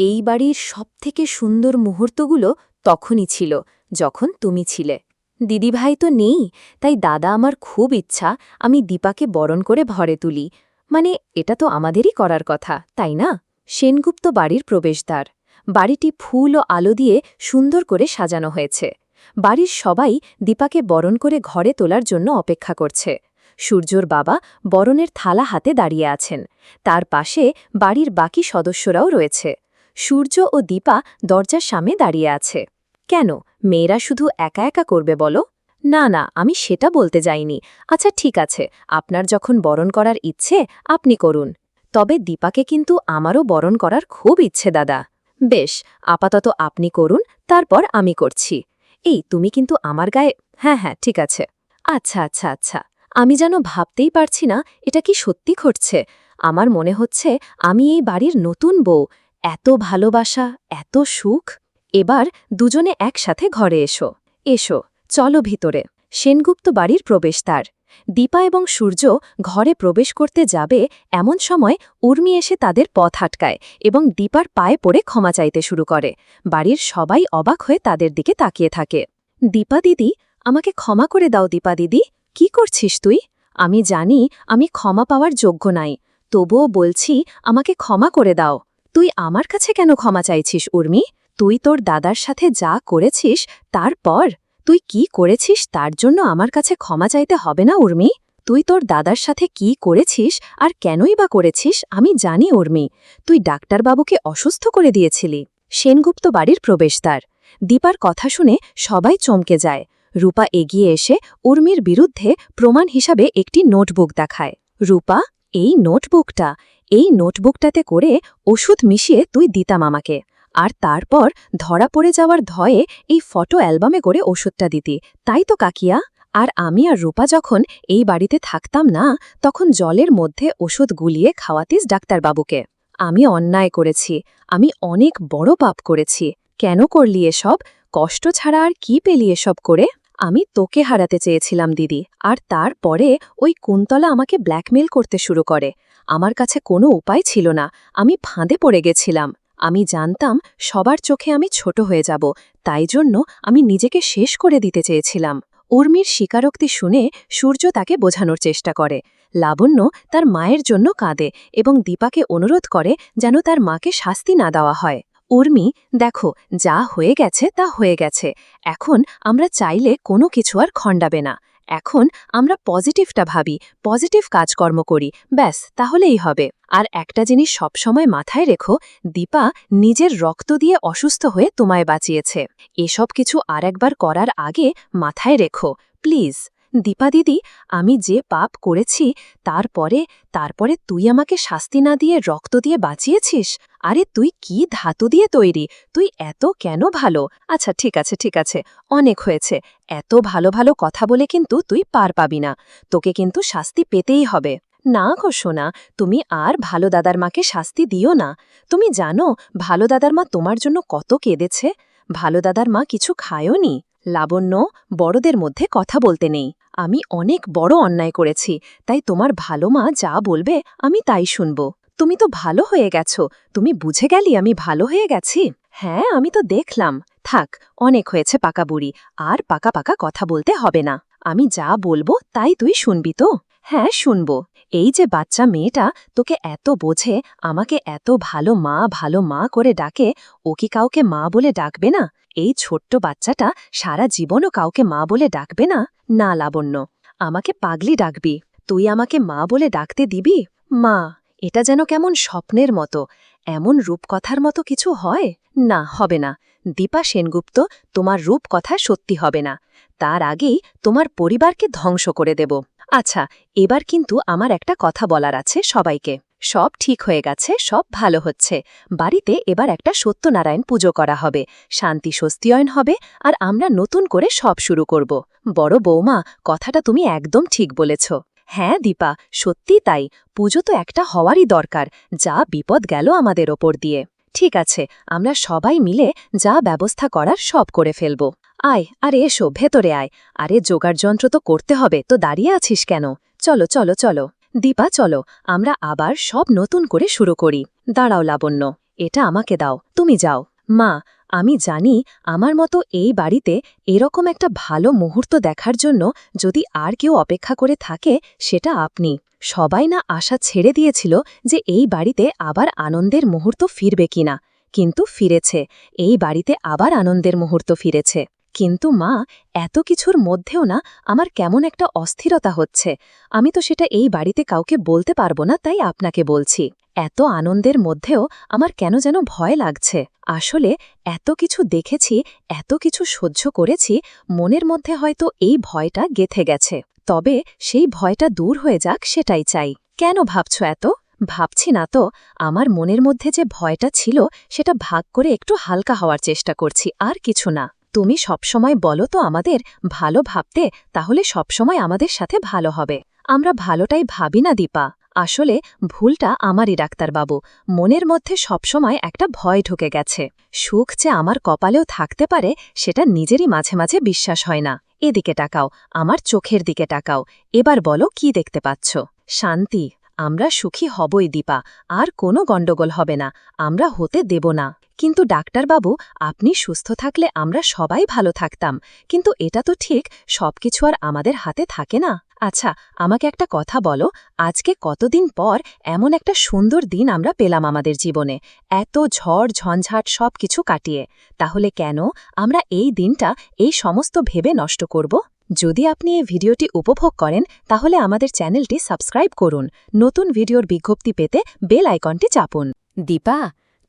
এই বাড়ির সবথেকে সুন্দর মুহূর্তগুলো তখনই ছিল, যখন তুমি ছিলে। দিদিভাই তো নেই, তাই দাদা আমার খুব ইচ্ছা, আমি দীপাকে বরণ করে ভরে তুলি। মানে এটা তো আমাদেরই করার কথা, তাই না? সেনগুপ্ত বাড়ির প্রবেশদ্বার। বাড়িটি ফুল ও আলো দিয়ে সুন্দর করে সাজানো হয়েছে। বাড়ির সবাই দীপাকে বরণ করে ঘরে তোলার জন্য অপেক্ষা করছে। সূর্যর বাবা বরণের থালা হাতে দাঁড়িয়ে আছেন। তার পাশে বাড়ির বাকি সদস্যরাও রয়েছে। সূর্য ও দীপা দরজার সামনে দাঁড়িয়ে আছে। কেন? মেয়েরা শুধু একা একা করবে বলো? না না, আমি সেটা বলতে যাইনি। আচ্ছা ঠিক আছে, আপনার যখন বরণ করার ইচ্ছে, আপনি করুন। তবে দীপাকে কিন্তু আমারও বরণ করার খুব ইচ্ছে, দাদা। বেশ, আপাতত আপনি করুন, তারপর আমি করছি। এই, তুমি কিন্তু আমার গায়ে হ্যাঁ হ্যাঁ ঠিক আছে। আচ্ছা আচ্ছা আচ্ছা আমি যেন ভাবতেই পারছি না, এটা কি সত্যি ঘটছে? আমার মনে হচ্ছে আমি এই বাড়ির নতুন বউ। এত ভালোবাসা, এত সুখ? এবার দুজনে একসাথে ঘরে এসো। এসো, চলো ভিতরে। সেনগুপ্ত বাড়ির প্রবেশদ্বার। দীপা এবং সূর্য ঘরে প্রবেশ করতে যাবে এমন সময় উর্মি এসে তাদের পথ আটকায় এবং দীপার পায়ে পড়ে ক্ষমা চাইতে শুরু করে। বাড়ির সবাই অবাক হয়ে তাদের দিকে তাকিয়ে থাকে। দীপা দিদি, আমাকে ক্ষমা করে দাও দীপা দিদি। কি করছিস তুই? আমি জানি আমি ক্ষমা পাওয়ার যোগ্য নাই। তবুও বলছি, আমাকে ক্ষমা করে দাও। তুই আমার কাছে কেন ক্ষমা চাইছিস, উর্মি? তুই তোর দাদার সাথে যা করেছিস তারপর তুই কি করেছিস, তার জন্য আমার কাছে ক্ষমা চাইতে হবে না, উর্মি? তুই তোর দাদার সাথে কি করেছিস আর কেনই বা করেছিস, আমি জানি, উর্মি। তুই ডাক্তারবাবুকে অসুস্থ করে দিয়েছিলি। সেনগুপ্ত বাড়ির প্রবেশদ্বার। দীপার কথা শুনে সবাই চমকে যায়। রূপা এগিয়ে এসে উর্মির বিরুদ্ধে প্রমাণ হিসাবে একটি নোটবুক দেখায়। রূপা, এই নোটবুকটা এই নোটবুকটাতে করে ওষুধ মিশিয়ে তুই দিতাম আমাকে। আর তারপর ধরা পড়ে যাওয়ার ধয়ে এই ফটো অ্যালবামে করে ওষুধটা দিতি। তাই তো, কাকিয়া। আর আমি আর রূপা যখন এই বাড়িতে থাকতাম না, তখন জলের মধ্যে ওষুধ গুলিয়ে খাওয়াতিস ডাক্তারবাবুকে। আমি অন্যায় করেছি। আমি অনেক বড় পাপ করেছি। কেন করলি এসব? কষ্ট ছাড়া আর কি পেলি এসব করে? আমি তোকে হারাতে চেয়েছিলাম, দিদি। আর তারপরে ওই কুন্তলা আমাকে ব্ল্যাকমেল করতে শুরু করে। আমার কাছে কোনো উপায় ছিল না। আমি ফাঁদে পড়ে গেছিলাম। আমি জানতাম সবার চোখে আমি ছোট হয়ে যাব, তাই জন্য আমি নিজেকে শেষ করে দিতে চেয়েছিলাম। উর্মির স্বীকারোক্তি শুনে সূর্য তাকে বোঝানোর চেষ্টা করে। লাবণ্য তার মায়ের জন্য কাঁদে এবং দীপাকে অনুরোধ করে যেন তার মাকে শাস্তি না দেওয়া হয়। উর্মি, দেখো, যা হয়ে গেছে তা হয়ে গেছে। এখন আমরা চাইলে কোনো কিছু আর খণ্ডাবে না। এখন আমরা পজিটিভটা ভাবি পজিটিভ কাজকর্ম করি, ব্যাস, তাহলেই হবে। আর একটা জিনিস সবসময় মাথায় রেখো, দীপা নিজের রক্ত দিয়ে অসুস্থ হয়ে তোমায় বাঁচিয়েছে। এসব কিছু আর একবার করার আগে মাথায় রেখো প্লিজ দীপা দিদি, আমি যে পাপ করেছি, তারপরে তারপরে তুই আমাকে শাস্তি না দিয়ে রক্ত দিয়ে বাঁচিয়েছিস? আরে তুই কি ধাতু দিয়ে তৈরি? তুই এত কেন ভালো? আচ্ছা ঠিক আছে ঠিক আছে, অনেক হয়েছে। এত ভালো ভালো কথা বলে কিন্তু তুই পার পাবি না। তোকে কিন্তু শাস্তি পেতেই হবে। না গো সোনা, তুমি আর ভালো দাদার মাকে শাস্তি দিও না। তুমি জানো, ভালো দাদার মা তোমার জন্য কত কেঁদেছে? ভালো দাদার মা কিছু খায়ও নি। লাবণ্য, বড়দের মধ্যে কথা বলতে নেই। আমি অনেক বড় অন্যায় করেছি, তাই তোমার ভালো মা যা বলবে, আমি তাই শুনব। তুমি তো ভালো হয়ে গেছো। তুমি বুঝে গেলি আমি ভালো হয়ে গেছি? হ্যাঁ আমি তো দেখলাম। থাক, অনেক হয়েছে পাকা বুড়ি। আর পাকা পাকা কথা বলতে হবে না। আমি যা বলব তাই তুই শুনবি তো? হ্যাঁ শুনব। এই যে বাচ্চা মেয়েটা তোকে এত বোঝে, আমাকে এত ভালো মা ভালো মা করে ডাকে, ও কি কাউকে মা বলে ডাকবে না? এই ছোট্ট বাচ্চাটা সারা জীবনও কাউকে মা বলে ডাকবে না? না, লাবণ্য। আমাকে পাগলি ডাকবি। তুই আমাকে মা বলে ডাকতে দিবি? মা এটা যেন কেমন স্বপ্নের মতো, এমন রূপকথার মতো কিছু হয়? না, হবে না। দীপা সেনগুপ্ত, তোমার রূপকথা সত্যি হবে না। তার আগেই তোমার পরিবারকে ধ্বংস করে দেব। আচ্ছা এবার কিন্তু আমার একটা কথা বলার আছে সবাইকে। সব ঠিক হয়ে গেছে, সব ভালো হচ্ছে। বাড়িতে এবার একটা সত্যনারায়ণ পুজো করা হবে। শান্তি স্বস্তিয়ন হবে আর আমরা নতুন করে সব শুরু করব। বড় বৌমা, কথাটা তুমি একদম ঠিক বলেছ। হ্যাঁ দীপা, সত্যি তাই। পুজো তো একটা হওয়ারই দরকার, যা বিপদ গেল আমাদের ওপর দিয়ে। ঠিক আছে, আমরা সবাই মিলে যা ব্যবস্থা করার সব করে ফেলব। আয়, আরে এসো, ভেতরে আয়। আরে জোগাড় যন্ত্র তো করতে হবে, তো দাঁড়িয়ে আছিস কেন? চলো চলো চলো। দীপা, চলো, আমরা আবার সব নতুন করে শুরু করি। দাঁড়াও, লাবণ্য, এটা আমাকে দাও, তুমি যাও। মা আমি জানি আমার মতো এই বাড়িতে এরকম একটা ভালো মুহূর্ত দেখার জন্য যদি আর কেউ অপেক্ষা করে থাকে, সেটা আপনি। সবাই না আশা ছেড়ে দিয়েছিল যে এই বাড়িতে আবার আনন্দের মুহূর্ত ফিরবে কিনা। কিন্তু ফিরেছে। এই বাড়িতে আবার আনন্দের মুহূর্ত ফিরেছে। কিন্তু মা, এত কিছুর মধ্যেও না আমার কেমন একটা অস্থিরতা হচ্ছে। আমি তো সেটা এই বাড়িতে কাউকে বলতে পারব না, তাই আপনাকে বলছি। এত আনন্দের মধ্যেও আমার কেন যেন ভয় লাগছে। আসলে এত কিছু দেখেছি, এত কিছু সহ্য করেছি, মনের মধ্যে হয়তো এই ভয়টা গেথে গেছে। তবে সেই ভয়টা দূর হয়ে যাক সেটাই চাই। কেন ভাবছ এত? ভাবছি না তো। আমার মনের মধ্যে যে ভয়টা ছিল, সেটা ভাগ করে একটু হালকা হওয়ার চেষ্টা করছি, আর কিছু না। তুমি সবসময় বলো তো আমাদের ভালো ভাবতে, তাহলে সবসময় আমাদের সাথে ভালো হবে। আমরা ভালোটাই ভাবি না, দীপা। আসলে ভুলটা আমারই ডাক্তারবাবু। মনের মধ্যে সবসময় একটা ভয় ঢুকে গেছে। সুখ যে আমার কপালেও থাকতে পারে, সেটা নিজেরই মাঝে মাঝে বিশ্বাস হয় না। এদিকে টাকাও আমার চোখের দিকে টাকাও এবার বলো, কি দেখতে পাচ্ছ? শান্তি। আমরা সুখী হবই, দীপা। আর কোনো গণ্ডগোল হবে না। আমরা হতে দেব না। কিন্তু ডাক্তারবাবু, আপনি সুস্থ থাকলে আমরা সবাই ভালো থাকতাম। কিন্তু এটা তো ঠিক, সবকিছু আর আমাদের হাতে থাকে না। আচ্ছা আমাকে একটা কথা বলো। আজকে কতদিন পর এমন একটা সুন্দর দিন আমরা পেলাম আমাদের জীবনে। এত ঝড়, ঝঞ্ঝাট সব কিছু কাটিয়ে। তাহলে কেন আমরা এই দিনটা এই সমস্ত ভেবে নষ্ট করব? যদি আপনি এই ভিডিওটি উপভোগ করেন, তাহলে আমাদের চ্যানেলটি সাবস্ক্রাইব করুন। নতুন ভিডিওর বিজ্ঞপ্তি পেতে বেল আইকনটি চাপুন। দীপা,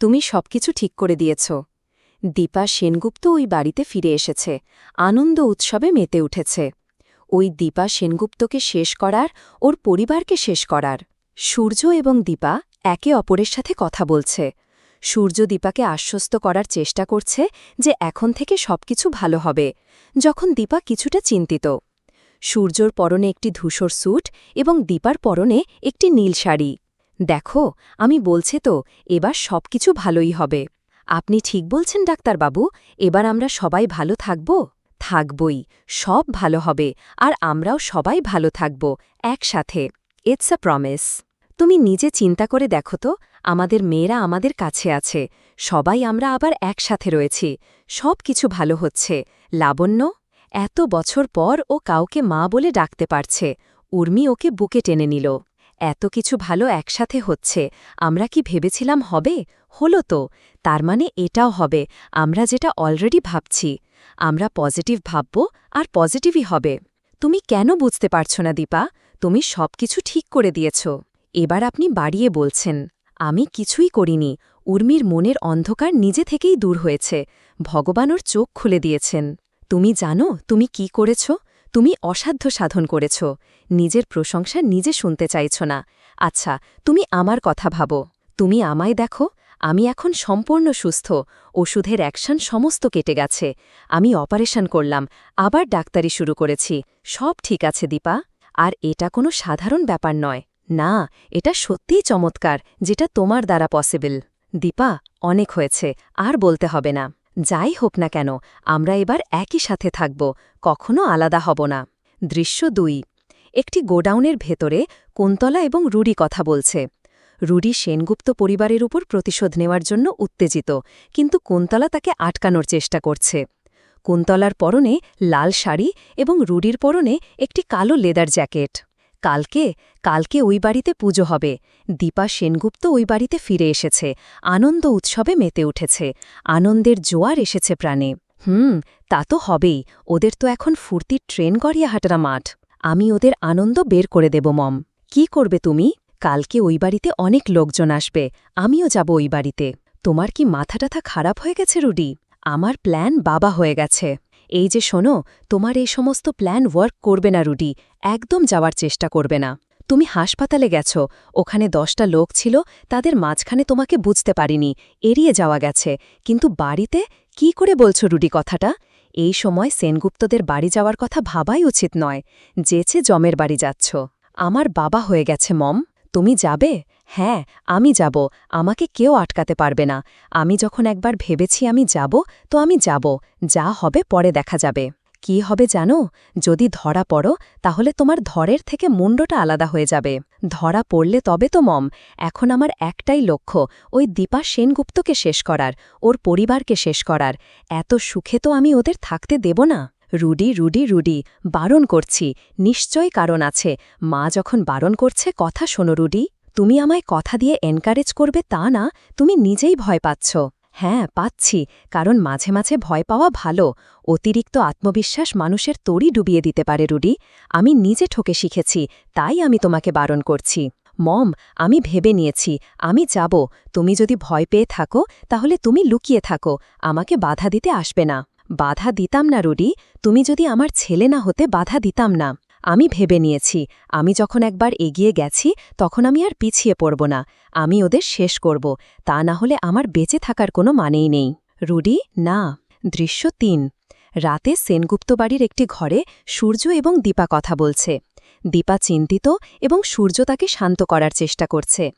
তুমি সবকিছু ঠিক করে দিয়েছ। দীপা সেনগুপ্ত ওই বাড়িতে ফিরে এসেছে। আনন্দ উৎসবে মেতে উঠেছে। ওই দীপা সেনগুপ্তকে শেষ করার, ওর পরিবারকে শেষ করার। সূর্য এবং দীপা একে অপরের সাথে কথা বলছে। সূর্য দীপাকে আশ্বস্ত করার চেষ্টা করছে যে এখন থেকে সবকিছু ভালো হবে, যখন দীপা কিছুটা চিন্তিত। সূর্যর পরনে একটি ধূসর স্যুট এবং দীপার পরনে একটি নীল শাড়ি। দেখো, আমি বলছে তো, এবার সবকিছু ভালোই হবে। আপনি ঠিক বলছেন ডাক্তারবাবু, এবার আমরা সবাই ভালো থাকব? থাকবই, সব ভালো হবে, আর আমরাও সবাই ভালো থাকব, একসাথে। ইটস আ প্রমিস তুমি নিজে চিন্তা করে দেখো তো, আমাদের মেয়েরা আমাদের কাছে আছে, সবাই আমরা আবার একসাথে রয়েছি, সব কিছু ভালো হচ্ছে। লাবণ্য, এত বছর পর ও কাউকে মা বলে ডাকতে পারছে, উর্মি ওকে বুকে টেনে নিল। এত কিছু ভালো একসাথে হচ্ছে, আমরা কি ভেবেছিলাম হবে? হলো তো, তার মানে এটাও হবে, আমরা যেটা অলরেডি ভাবছি। আমরা পজিটিভ ভাবব আর পজিটিভই হবে। তুমি কেন বুঝতে পারছ না, দীপা? তুমি সব কিছু ঠিক করে দিয়েছ। এবার আপনি বাড়িয়ে বলছেন, আমি কিছুই করিনি। উর্মির মনের অন্ধকার নিজে থেকেই দূর হয়েছে। ভগবান ওর চোখ খুলে দিয়েছেন। তুমি জানো তুমি কি করেছ? তুমি অসাধ্য সাধন করেছ। নিজের প্রশংসা নিজে শুনতে চাইছ না। আচ্ছা তুমি আমার কথা ভাবো। তুমি আমায় দেখো আমি এখন সম্পূর্ণ সুস্থ। ওষুধের অ্যাকশন সমস্ত কেটে গেছে। আমি অপারেশন করলাম, আবার ডাক্তারি শুরু করেছি। সব ঠিক আছে, দীপা। আর এটা কোনো সাধারণ ব্যাপার নয়। না, এটা সত্যিই চমৎকার, যেটা তোমার দ্বারা পসিবল দীপা, অনেক হয়েছে, আর বলতে হবে না। যাই হোক না কেন, আমরা এবার একই সাথে থাকব, কখনো আলাদা হব না। দৃশ্য দুই। একটি গোডাউনের ভেতরে কুন্তলা এবং রুডি কথা বলছে। রুডি সেনগুপ্ত পরিবারের উপর প্রতিশোধ নেওয়ার জন্য উত্তেজিত, কিন্তু কুন্তলা তাকে আটকানোর চেষ্টা করছে। কুন্তলার পরনে লাল শাড়ি এবং রুডির পরনে একটি কালো লেদার জ্যাকেট। কালকে কালকে ওই বাড়িতে পুজো হবে। দীপা সেনগুপ্ত ওই বাড়িতে ফিরে এসেছে। আনন্দ উৎসবে মেতে উঠেছে। আনন্দের জোয়ার এসেছে প্রাণে। হুম, তা তো হবেই। ওদের তো এখন ফুর্তির ট্রেন গড়িয়াহাটরা মাঠ। আমি ওদের আনন্দ বের করে দেব, মম। কি করবে তুমি? কালকে ওই বাড়িতে অনেক লোকজন আসবে, আমিও যাব ওই বাড়িতে। তোমার কি মাথাটাথা খারাপ হয়ে গেছে, রুডি? আমার প্ল্যান বাবা হয়ে গেছে। এই যে শোনো, তোমার এই সমস্ত প্ল্যান ওয়ার্ক করবে না, রুডি। একদম যাওয়ার চেষ্টা করবে না। তুমি হাসপাতালে গেছ, ওখানে দশটা লোক ছিল, তাদের মাঝখানে তোমাকে বুঝতে পারিনি, এড়িয়ে যাওয়া গেছে। কিন্তু বাড়িতে কি করে বলছো, রুডি কথাটা? এই সময় সেনগুপ্তদের বাড়ি যাওয়ার কথা ভাবাই উচিত নয় যেছে জমের বাড়ি যাচ্ছ। আমার বাবা হয়ে গেছে, মম। তুমি যাবে? হ্যাঁ আমি যাব। আমাকে কেউ আটকাতে পারবে না। আমি যখন একবার ভেবেছি আমি যাব, তো আমি যাব। যা হবে পরে দেখা যাবে। কি হবে জানো? যদি ধরা পড়ো, তাহলে তোমার ধরের থেকে মুন্ডটা আলাদা হয়ে যাবে। ধরা পড়লে তবে তো মম। এখন আমার একটাই লক্ষ্য, ওই দীপা সেনগুপ্তকে শেষ করার, ওর পরিবারকে শেষ করার। এত সুখে তো আমি ওদের থাকতে দেব না। রুডি রুডি রুডি, বারণ করছি নিশ্চয়ই কারণ আছে। মা যখন বারণ করছে, কথা শোনো রুডি, তুমি আমায় কথা দিয়ে এনকারেজ করবে তা না, তুমি নিজেই ভয় পাচ্ছ। হ্যাঁ পাচ্ছি, কারণ মাঝে মাঝে ভয় পাওয়া ভালো, অতিরিক্ত আত্মবিশ্বাস মানুষের তরি ডুবিয়ে দিতে পারে রুডি। আমি নিজে ঠকে শিখেছি, তাই আমি তোমাকে বারণ করছি। মম, আমি ভেবে নিয়েছি, আমি যাব, তুমি যদি ভয় পেয়ে থাকো, তাহলে তুমি লুকিয়ে থাকো, আমাকে বাধা দিতে আসবে না। বাধা দিতাম না, রুডি। তুমি যদি আমার ছেলে না হতে বাধা দিতাম না। আমি ভেবে নিয়েছি। আমি যখন একবার এগিয়ে গেছি, তখন আমি আর পিছিয়ে পড়ব না। আমি ওদের শেষ করব। তা না হলে আমার বেঁচে থাকার কোনো মানেই নেই। রুডি, না। দৃশ্য তিন। রাতে সেনগুপ্ত বাড়ির একটি ঘরে সূর্য এবং দীপা কথা বলছে। দীপা চিন্তিত এবং সূর্য তাকে শান্ত করার চেষ্টা করছে।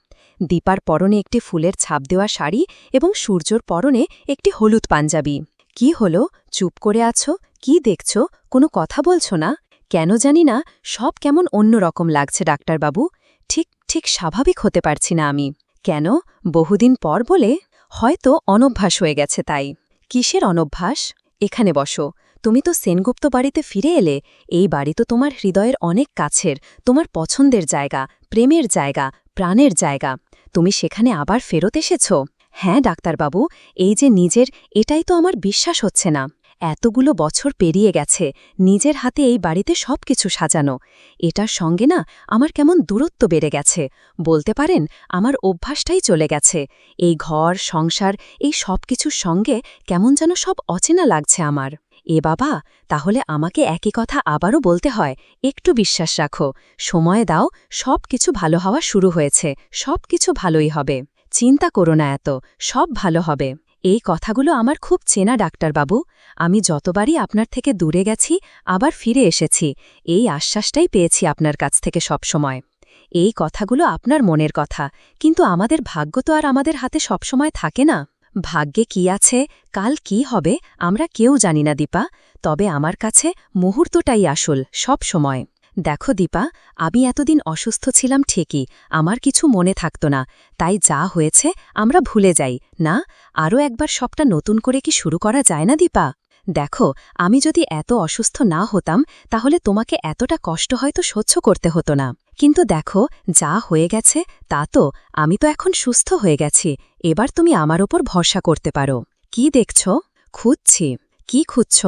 দীপার পরনে একটি ফুলের ছাপ দেওয়া শাড়ি এবং সূর্যর পরনে একটি হলুদ পাঞ্জাবি। কি হলো? চুপ করে আছো? কি দেখছ? কোনো কথা বলছো না? কেন জানি না, সব কেমন অন্যরকম লাগছে ডাক্তারবাবু। ঠিক ঠিক স্বাভাবিক হতে পারছি না আমি। কেন? বহুদিন পর বলে? হয়তো অনভ্যাস হয়ে গেছে তাই। কিসের অনভ্যাস? এখানে বসো। তুমি তো সেনগুপ্ত বাড়িতে ফিরে এলে। এই বাড়ি তো তোমার হৃদয়ের অনেক কাছের। তোমার পছন্দের জায়গা, প্রেমের জায়গা, প্রাণের জায়গা। তুমি সেখানে আবার ফেরত এসেছ? হ্যাঁ ডাক্তারবাবু, এই যে নিজের, এটাই তো আমার বিশ্বাস হচ্ছে না। এতগুলো বছর পেরিয়ে গেছে, নিজের হাতে এই বাড়িতে সব কিছু সাজানো। এটার সঙ্গে না, আমার কেমন দূরত্ব বেড়ে গেছে। বলতে পারেন, আমার অভ্যাসটাই চলে গেছে। এই ঘর, সংসার, এই সব কিছুর সঙ্গে কেমন যেন সব অচেনা লাগছে আমার। এ বাবা, তাহলে আমাকে একই কথা আবারও বলতে হয়, একটু বিশ্বাস রাখো। সময় দাও সব কিছু ভালো হওয়া শুরু হয়েছে সব কিছু ভালোই হবে। চিন্তা করো না এত, সব ভালো হবে। এই কথাগুলো আমার খুব চেনা ডাক্তারবাবু। আমি যতবারই আপনার থেকে দূরে গেছি, আবার ফিরে এসেছি। এই আশ্বাসটাই পেয়েছি আপনার কাছ থেকে সবসময় এই কথাগুলো আপনার মনের কথা, কিন্তু আমাদের ভাগ্য তো আর আমাদের হাতে সবসময় থাকে না। ভাগ্যে কি আছে, কাল কি হবে, আমরা কেউ জানি না দীপা, তবে আমার কাছে মুহূর্তটাই আসল, সব সময়। দেখো দীপা, আমি এতদিন অসুস্থ ছিলাম ঠিকই, আমার কিছু মনে থাকত না, তাই যা হয়েছে আমরা ভুলে যাই, না? আরও একবার সবটা নতুন করে কি শুরু করা যায় না দীপা? দেখো, আমি যদি এত অসুস্থ না হতাম, তাহলে তোমাকে এতটা কষ্ট হয়তো সহ্য করতে হতো না। কিন্তু দেখো, যা হয়ে গেছে, তা তো, আমি তো এখন সুস্থ হয়ে গেছি, এবার তুমি আমার ওপর ভরসা করতে পারো। কি দেখছ? খুঁজছি। কি খুঁজছ?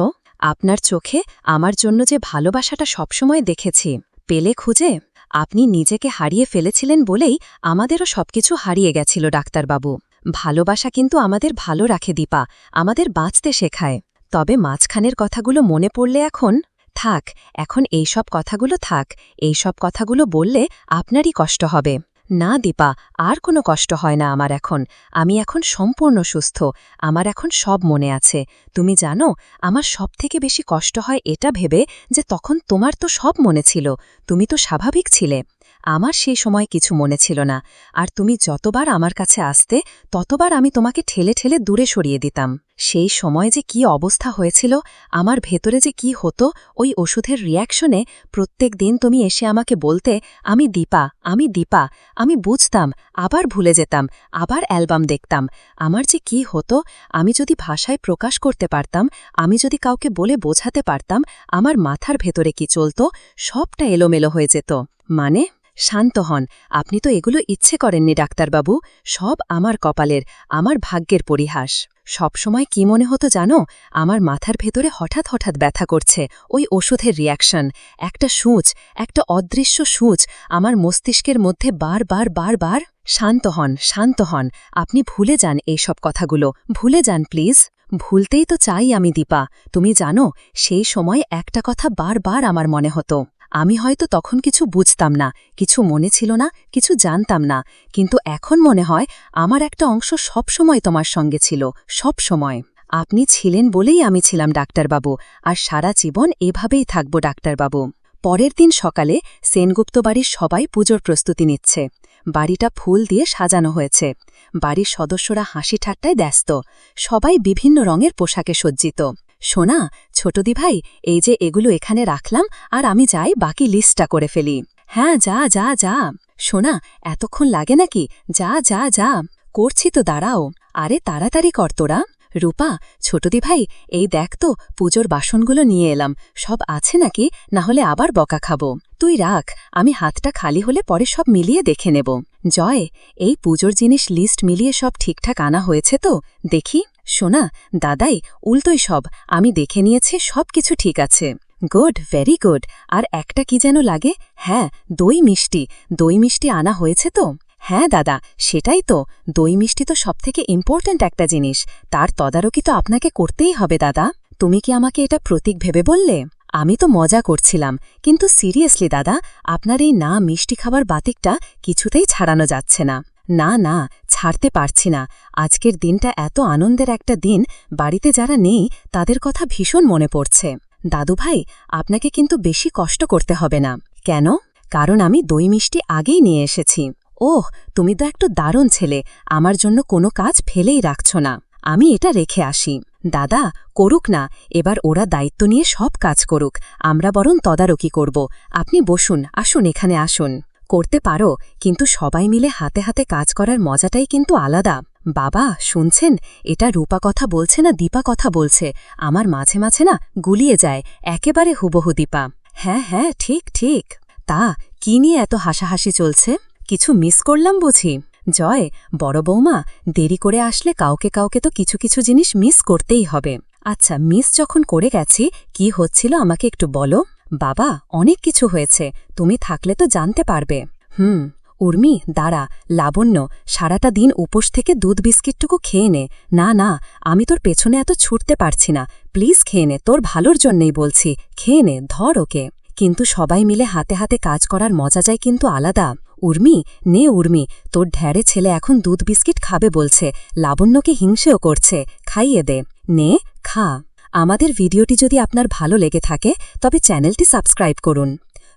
আপনার চোখে আমার জন্য যে ভালোবাসাটা সবসময় দেখেছি। পেলে খুঁজে? আপনি নিজেকে হারিয়ে ফেলেছিলেন বলেই আমাদেরও সবকিছু হারিয়ে গেছিল ডাক্তারবাবু। ভালোবাসা কিন্তু আমাদের ভালো রাখে দীপা, আমাদের বাঁচতে শেখায়। তবে মাঝখানের কথাগুলো মনে পড়লে এখন, থাক, এখন এই সব কথাগুলো থাক এই সব কথাগুলো বললে আপনারই কষ্ট হবে। না দীপা, আর কোনো কষ্ট হয় না আমার এখন। আমি এখন সম্পূর্ণ সুস্থ। আমার এখন সব মনে আছে। তুমি জানো, আমার সব থেকে বেশি কষ্ট হয় এটা ভেবে যে তখন তোমার তো সব মনে ছিল। তুমি তো স্বাভাবিক ছিলে। আমার সেই সময় কিছু মনে ছিল না, আর তুমি যতবার আমার কাছে আসতে, ততবার আমি তোমাকে ঠেলে ঠেলে দূরে সরিয়ে দিতাম। সেই সময় যে কি অবস্থা হয়েছিল, আমার ভেতরে যে কি হতো, ওই ওষুধের রিয়াকশনে প্রত্যেক দিন তুমি এসে আমাকে বলতে, আমি দীপা আমি দীপা, আমি বুঝতাম, আবার ভুলে যেতাম, আবার অ্যালবাম দেখতাম। আমার যে কি হতো, আমি যদি ভাষায় প্রকাশ করতে পারতাম, আমি যদি কাউকে বলে বোঝাতে পারতাম, আমার মাথার ভেতরে কি চলত, সবটা এলোমেলো হয়ে যেত। মানে শান্ত হন। আপনি তো এগুলো ইচ্ছে করেননি, ডাক্তারবাবু। সব আমার কপালের, আমার ভাগ্যের পরিহাস। সবসময় কি মনে হতো জানো? আমার মাথার ভেতরে হঠাৎ হঠাৎ ব্যথা করছে, ওই ওষুধের রিয়াকশন একটা সূচ, একটা অদৃশ্য সূচ আমার মস্তিষ্কের মধ্যে বার বার বার বার। শান্ত হন শান্ত হন। আপনি ভুলে যান এই সব কথাগুলো। ভুলে যান, প্লিজ। ভুলতেই তো চাই আমি, দীপা। তুমি জানো, সেই সময় একটা কথা বারবার আমার মনে হতো। আমি হয়তো তখন কিছু বুঝতাম না, কিছু মনে ছিল না, কিছু জানতাম না, কিন্তু এখন মনে হয় আমার একটা অংশ সবসময় তোমার সঙ্গে ছিল সব সময় আপনি ছিলেন বলেই আমি ছিলাম ডাক্তারবাবু, আর সারা জীবন এভাবেই থাকব ডাক্তারবাবু। পরের দিন সকালে সেনগুপ্ত বাড়ির সবাই পুজোর প্রস্তুতি নিচ্ছে। বাড়িটা ফুল দিয়ে সাজানো হয়েছে। বাড়ির সদস্যরা হাসি ঠাট্টায় ব্যস্ত। সবাই বিভিন্ন রঙের পোশাকে সজ্জিত। শোনা ছোটদি ভাই, এই যে এগুলো এখানে রাখলাম, আর আমি যাই বাকি লিস্টটা করে ফেলি। হ্যাঁ যা যা যা। শোনা এতক্ষণ লাগে নাকি? যা যা যা। করছি তো, দাঁড়াও। আরে, তাড়াতাড়ি কর তোরা। রূপা, ছোটদি ভাই, এই দেখ তো, পুজোর বাসনগুলো নিয়ে এলাম। সব আছে নাকি? না হলে আবার বকা খাব। তুই রাখ, আমি হাতটা খালি হলে পরে সব মিলিয়ে দেখে নেব। জয়, এই পুজোর জিনিস লিস্ট মিলিয়ে সব ঠিকঠাক আনা হয়েছে তো? দেখি। শোনা, দাদাই, উল্টোই সব। আমি দেখে নিয়েছি সব কিছু ঠিক আছে। Good, very good. আর একটা কি যেন লাগে? হ্যাঁ দই মিষ্টি। দই মিষ্টি আনা হয়েছে তো? হ্যাঁ দাদা, সেটাই তো। দই মিষ্টি তো সবথেকে ইম্পর্ট্যান্ট একটা জিনিস। তার তদারকি তো আপনাকে করতেই হবে, দাদা। তুমি কি আমাকে এটা প্রতীক ভেবে বললে? আমি তো মজা করছিলাম। কিন্তু সিরিয়াসলি দাদা, আপনার এই না মিষ্টি খাবার বাতিকটা কিছুতেই ছাড়ানো যাচ্ছে না। না না ছাড়তে পারছি না। আজকের দিনটা এত আনন্দের একটা দিন, বাড়িতে যারা নেই, তাদের কথা ভীষণ মনে পড়ছে। দাদু ভাই আপনাকে কিন্তু বেশি কষ্ট করতে হবে না। কেন? কারণ আমি দই মিষ্টি আগেই নিয়ে এসেছি। ওহ, তুমি তো একটু দারুণ ছেলে, আমার জন্য কোনো কাজ ফেলেই রাখছ না। আমি এটা রেখে আসি। দাদা, করুক না, এবার ওরা দায়িত্ব নিয়ে সব কাজ করুক, আমরা বরং তদারকি করব। আপনি বসুন, আসুন এখানে আসুন। করতে পারো, কিন্তু সবাই মিলে হাতে হাতে কাজ করার মজাটাই কিন্তু আলাদা। বাবা, শুনছেন? এটা রূপা কথা বলছে না দীপা কথা বলছে? আমার মাঝে মাঝে না গুলিয়ে যায়, একেবারে হুবহু দীপা। হ্যাঁ হ্যাঁ ঠিক ঠিক। তা, কি নিয়ে এত হাসাহাসি চলছে? কিছু মিস করলাম বুঝি? জয়, বড় বৌমা, দেরি করে আসলে কাউকে কাউকে তো কিছু কিছু জিনিস মিস করতেই হবে। আচ্ছা মিস যখন করে গেছি, কি হচ্ছিল আমাকে একটু বলো? বাবা, অনেক কিছু হয়েছে। তুমি থাকলে তো জানতে পারবে। হুম, উর্মি, দাঁড়া, লাবণ্য, সারাটা দিন উপোস থেকে দুধ বিস্কিটটুকু খেয়ে নে। না না, আমি তোর পেছনে এত ছুটতে পারছি না। প্লিজ খেয়ে নে, তোর ভালোর জন্যই বলছি। খেয়ে নে, ধর ওকে। কিন্তু সবাই মিলে হাতে হাতে কাজ করার মজা যায় কিন্তু আলাদা। উর্মি, নে উর্মি, তোর ঢ্যাড়ে ছেলে এখন দুধ বিস্কিট খাবে বলছে। লাবণ্যকে হিংসেও করছে। খাইয়ে দে। নে, খা। আমাদের ভিডিওটি যদি আপনার ভালো লেগে থাকে, তবে চ্যানেলটি সাবস্ক্রাইব করুন।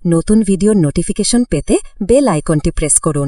নতুন ভিডিওর নোটিফিকেশন পেতে বেল আইকনটি প্রেস করুন।